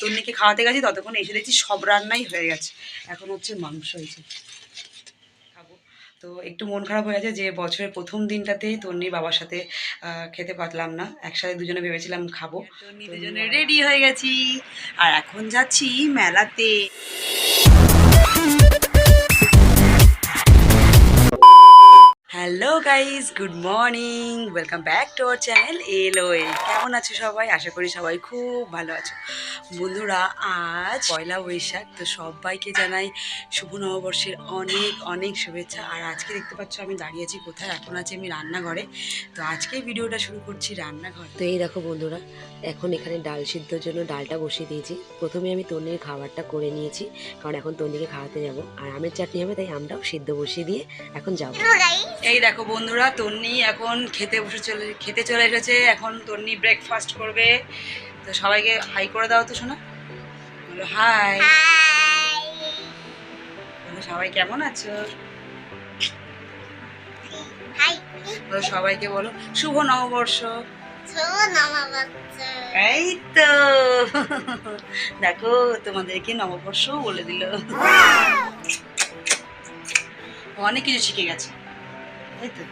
তন্নিকে খাওয়াতে গেছি ততক্ষণ এসে দেখছি সব রান্নাই হয়ে গেছে। এখন হচ্ছে মাংস হয়েছে। খাব। তো একটু মন খারাপ হয়ে গেছে যে বছরের প্রথম দিনটাতেই তন্নির বাবার সাথে খেতে পারলাম না। একসাথে দুজনে ভেবেছিলাম খাব। তন্নি দুজনে রেডি হয়ে গেছি। আর এখন যাচ্ছি মেলাতে। Hello guys good morning welcome back to our channel এলোয়ে কেমন আছো সবাই? আশা করি সবাই খুব ভালো আছো। বন্ধুরা আজ পয়লা বৈশাখ তো সবাইকে জানাই শুভ নববর্ষের অনেক অনেক শুভেচ্ছা। আর আজকে দেখতে পাচ্ছ আমি দাঁড়িয়ে আছি কোথায়? এখন আছি আমি রান্নাঘরে। তো আজকে ভিডিওটা শুরু করছি রান্নাঘর। তো এই দেখো বন্ধুরা এখন এখানে ডাল সিদ্ধর জন্য ডালটা বসিয়ে দিয়েছি। প্রথমে আমি তন্নির খাবারটা করে নিয়েছি কারণ এখন তন্নিকে খাওয়াতে যাব। আর আমের চাটনি হবে তাই আমরাও সিদ্ধ বসিয়ে দিয়ে এখন যাব। এই দেখো বন্ধুরা তন্নি এখন খেতে বসে চলে খেতে চলে এসেছে। এখন তন্নি ব্রেকফাস্ট করবে। তো সবাইকে হাই করে দাও তো শোনা বলো হাই সবাই কেমন আছো? সবাইকে বলো শুভ নববর্ষ। এই তো। দেখো তোমাদেরকে নববর্ষ বলে দিল। অনেক কিছু শিখে গেছে। তাই তো?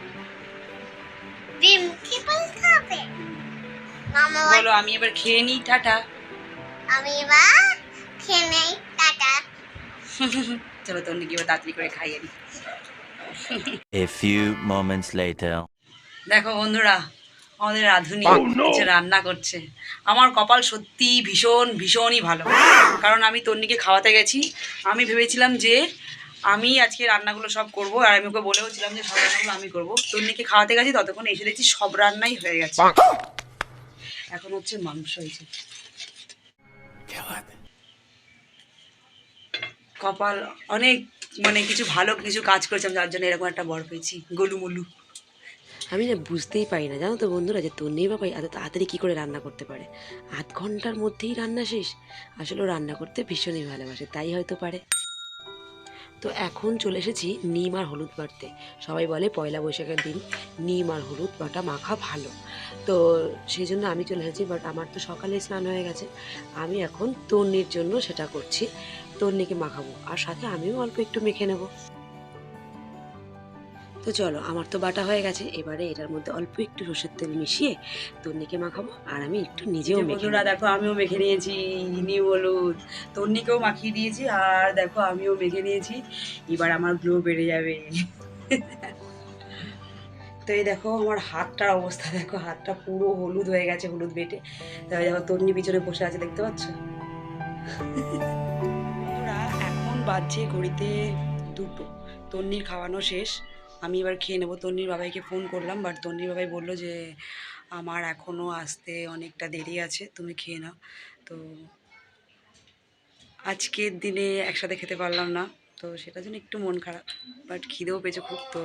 বলো আমি এবার খেয়ে নিই টাটা। আমি এবার খেয়ে নেই টাটা। চলো তন্নিকে এবার তাড়াতাড়ি করে খাইয়ে নিই A few moments later. দেখো বন্ধুরা আমাদের রাঁধুনি কিছু রান্না করছে। আমার কপাল সত্যি ভীষণ ভীষণই ভালো। কারণ আমি তন্নিকে খাওয়াতে গেছি। আমি ভেবেছিলাম যে আমি আজকে রান্নাগুলো সব করব আর আমি ওকে বলেও ছিলাম যে সব রান্নাগুলো আমি করব। তন্নিকে খাওয়াতে গেছি ততক্ষণ এসে দেখছি সব রান্নাই হয়ে গেছে। এখন হচ্ছে মাংস হয়েছে। কপাল অনেক মানে কিছু ভালো কিছু কাজ করেছিলাম যার জন্য এরকম একটা বর পেয়েছি গোলুমুলু। আমি না বুঝতেই পারি না জানো তো বন্ধুরা যে তোর তন্নির বাবাই এত তাড়াতাড়ি কী করে রান্না করতে পারে? আধ ঘণ্টার মধ্যেই রান্না শেষ। আসলে রান্না করতে ভীষণই ভালোবাসে তাই হয়তো পারে। তো এখন চলে এসেছি নিম আর হলুদ বাটতে। সবাই বলে পয়লা বৈশাখের দিন নিম আর হলুদ বাটা মাখা ভালো। তো সেই জন্য আমি চলে এসেছি বাট আমার তো সকালে স্নান হয়ে গেছে। আমি এখন তন্নির জন্য সেটা করছি, তন্নিকে মাখাবো। আর সাথে আমিও অল্প একটু মেখে নেব। তো চলো আমার তো বাটা হয়ে গেছে। এবারে এটার মধ্যে অল্প একটু সর্ষের তেল মিশিয়ে তন্নিকে মাখাবো আর আমি একটু নিজেও বন্ধুরা দেখো আমিও মেখে নিয়েছি নিউ হলুদ। তন্নিকেও মাখিয়ে দিয়েছি আর দেখো আমিও মেখে নিয়েছি। এবার আমার গ্লো বেড়ে যাবে। তো এই দেখো আমার হাতটার অবস্থা দেখো হাতটা পুরো হলুদ হয়ে গেছে হলুদ বেটে। তো এই দেখো তন্নি পিছনে বসে আছে দেখতে পাচ্ছ? এখন বাজছে ঘড়িতে দুটো। তন্নির খাওয়ানো শেষ। আমি এবার খেয়ে নেব। তন্নির বাবাইকে ফোন করলাম বাট তন্নির বাবাই বলল যে, আমার এখনও আসতে অনেকটা দেরি আছে, তুমি খেয়ে নাও। তো আজকের দিনে একসাথে খেতে পারলাম না, তো সেটার জন্য একটু মন খারাপ বাট খিদেও পেয়েছে খুব, তো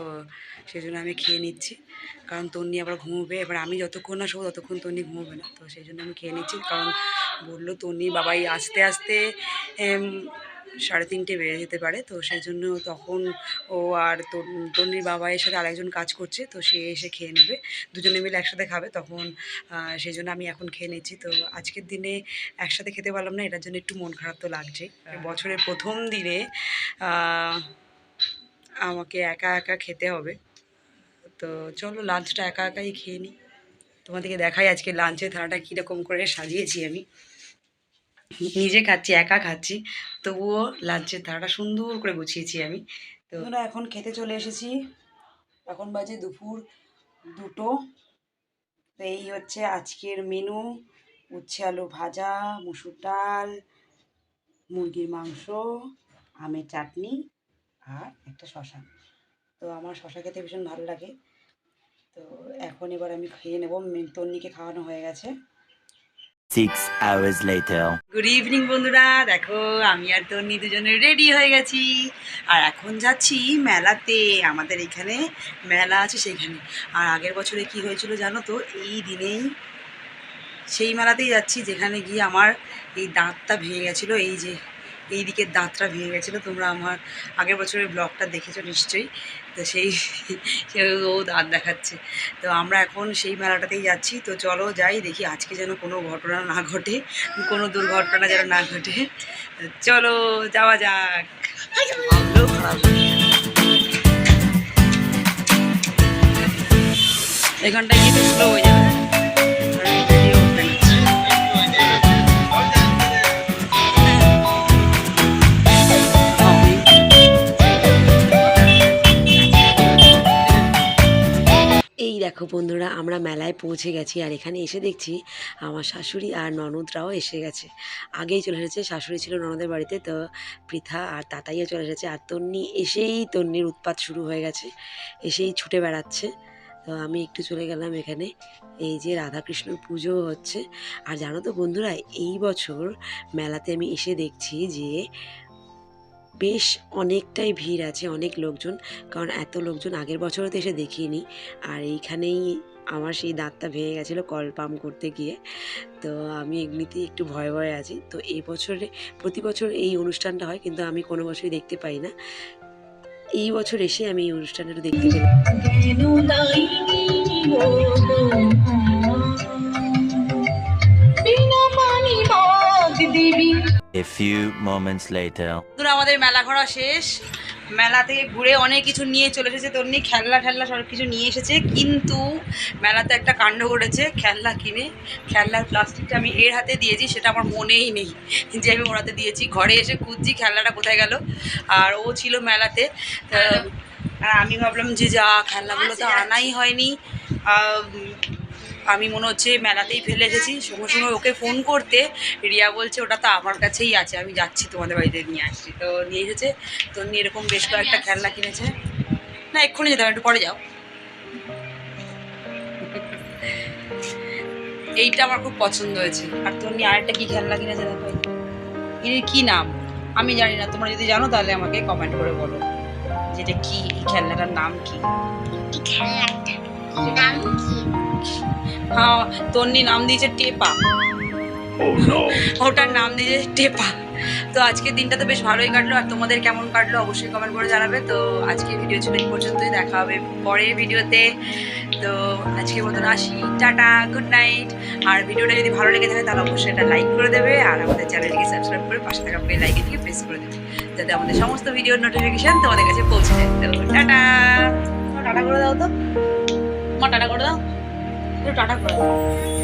সেই জন্য আমি খেয়ে নিচ্ছি। কারণ তন্নি আবার ঘুমোবে, এবার আমি যতক্ষণ না শোবো, ততক্ষণ তন্নি ঘুমোবে না, তো সেই জন্য আমি খেয়ে নিচ্ছি। কারণ বলল তন্নি বাবাই আস্তে আস্তে সাড়ে তিনটে বেড়ে যেতে পারে। তো সেই জন্য তখন ও আর তন- তন্নির বাবাইয়ের সাথে আরেকজন কাজ করছে তো সে এসে খেয়ে নেবে। দুজনে মিলে একসাথে খাবে তখন সেই জন্য আমি এখন খেয়ে নিচ্ছি। তো আজকের দিনে একসাথে খেতে পারলাম না এটার জন্য একটু মন খারাপ তো লাগছে। বছরের প্রথম দিনে আমাকে একা একা খেতে হবে। তো চলো লাঞ্চটা একা একাই খেয়ে নিই তোমাদেরকে দেখাই আজকে লাঞ্চের থালাটা কীরকম করে সাজিয়েছি আমি। নিজে খাচ্ছি, একা খাচ্ছি। তবুও লাঞ্চের থালাটা সুন্দর করে গুছিয়েছি আমি। তো এখন খেতে চলে এসেছি। এখন বাজে দুপুর দুটো। তো এই হচ্ছে আজকের মেনু উচ্ছে আলু ভাজা, মুসুর ডাল, মুরগির মাংস, আমের চাটনি আর একটা শশা তো আমার শশা খেতে ভীষণ ভালো লাগে। তো এখন এবার আমি খেয়ে নেব। তন্নিকে খাওয়ানো হয়ে গেছে। Six hours later. Good evening বন্ধুরা। দেখো, আমি আর তন্নি দুজনে রেডি হয়ে গেছি। আর এখন যাচ্ছি মেলাতে। আমাদের এখানে মেলা আছে সেখানে। আর আগের বছরে কি হয়েছিল জানো তো? এই দিনেই সেই মেলাতেই যাচ্ছি, যেখানে গিয়ে আমার এই দাঁতটা ভেঙে গেছিল। এই যে এই দিকের দাঁতটা ভেঙে গেছিল। তোমরা আমার আগের বছরের ব্লগটা দেখেছ নিশ্চয়ই। তো সেই ও দাঁত দেখাচ্ছে। তো আমরা এখন সেই মেলাটাতেই যাচ্ছি। তো চলো যাই, দেখি আজকে যেন কোনো ঘটনা না ঘটে, কোনো দুর্ঘটনা যেন না ঘটে। চলো, যাওয়া যাক। এখানটায় গিয়ে স্লো দেখো বন্ধুরা, আমরা মেলায় পৌঁছে গেছি আর এখানে এসে দেখছি আমার শাশুড়ি আর ননদরাও এসে গেছে। আগেই চলে এসেছে, শাশুড়ি ছিল ননদের বাড়িতে, তো পৃথা আর তাতাইও চলে এসেছে। আর তন্নি এসেই তন্নির উৎপাত শুরু হয়ে গেছে, এসেই ছুটে বেড়াচ্ছে। তো আমি একটু চলে গেলাম এখানে। এই যে রাধাকৃষ্ণ পুজো হচ্ছে। আর জানো তো বন্ধুরা, এই বছর মেলাতে আমি এসে দেখছি যে বেশ অনেকটাই ভিড় আছে, অনেক লোকজন। কারণ এত লোকজন আগের বছরও তো এসে দেখিনি। আর এইখানেই আমার সেই দাঁতটা ভেঙে গেছিল কল পাম্প করতে গিয়ে। তো আমি এমনিতেই একটু ভয়ে ভয়ে আছি। তো এই বছরে, প্রতি বছর এই অনুষ্ঠানটা হয়, কিন্তু আমি কোনো বছরই দেখতে পাই না। এই বছর এসে আমি এই অনুষ্ঠানটা দেখতে পেলাম A few moments later. আমাদের মেলা ঘোরা শেষ। মেলা থেকে ঘুরে অনেক কিছু নিয়ে চলে এসেছে তন্নি। খেলনা ঠেলনা সব কিছু নিয়ে এসেছে। কিন্তু মেলাতে একটা কাণ্ড ঘটেছে খেলনা কিনে। খেলনার প্লাস্টিকটা আমি এর হাতে দিয়েছি সেটা আমার মনেই নেই যে আমি ওর হাতে দিয়েছি। ঘরে এসে খুঁজছি খেলনাটা কোথায় গেল আর ও ছিল মেলাতে। আর আমি ভাবলাম যে যা খেলনাগুলো তো আনাই হয়নি। আমি মনে হচ্ছে মেলাতেই ফেলে এসেছি। সঙ্গে সঙ্গে ওকে ফোন করতে রিয়া বলছে, ওটা তো আমার কাছেই আছে, আমি যাচ্ছি তোমাদের বাড়িতে নিয়ে আসছি। তো নিয়ে এসেছে। তো নিয়ে এরকম বেশ কয়েকটা খেলনা কিনেছে। না, এক্ষুনি যেতে একটু পরে যাও। এইটা আমার খুব পছন্দ হয়েছে। আর তোর নিয়ে আরেকটা কি খেলনা কিনেছে দেখো? এর কি নাম? আমি জানি না, তোমরা যদি জানো তাহলে আমাকে কমেন্ট করে বলো যেটা কি? এই খেলনাটার নাম কি? খেলনাটা নাম কি? হ্যাঁ তন্নি নাম দিয়েছে টেপা। ওটার নাম দিয়েছে টেপা। তো আজকের দিনটা তো বেশ ভালোই কাটলো আর তোমাদের কেমন কাটলো অবশ্যই কমেন্ট করে জানাবে। তো আজকে ভিডিও ছিল এই পর্যন্তই দেখা হবে পরের ভিডিওতে তো আজকের মতন আসি টাটা গুড নাইট আর ভিডিওটা যদি ভালো লেগে থাকে তাহলে অবশ্যই এটা লাইক করে দেবে আর আমাদের চ্যানেলটিকে সাবস্ক্রাইব করে পাশে থাকা বেল আইকনটিকে প্রেস করে দেবে যাতে আমাদের সমস্ত ভিডিওর নোটিফিকেশন তোমাদের কাছে পৌঁছে যায়। তো টাটা। টাটা করে দাও তো। মা টাটা করে দাও। একটু টাটা করে দাও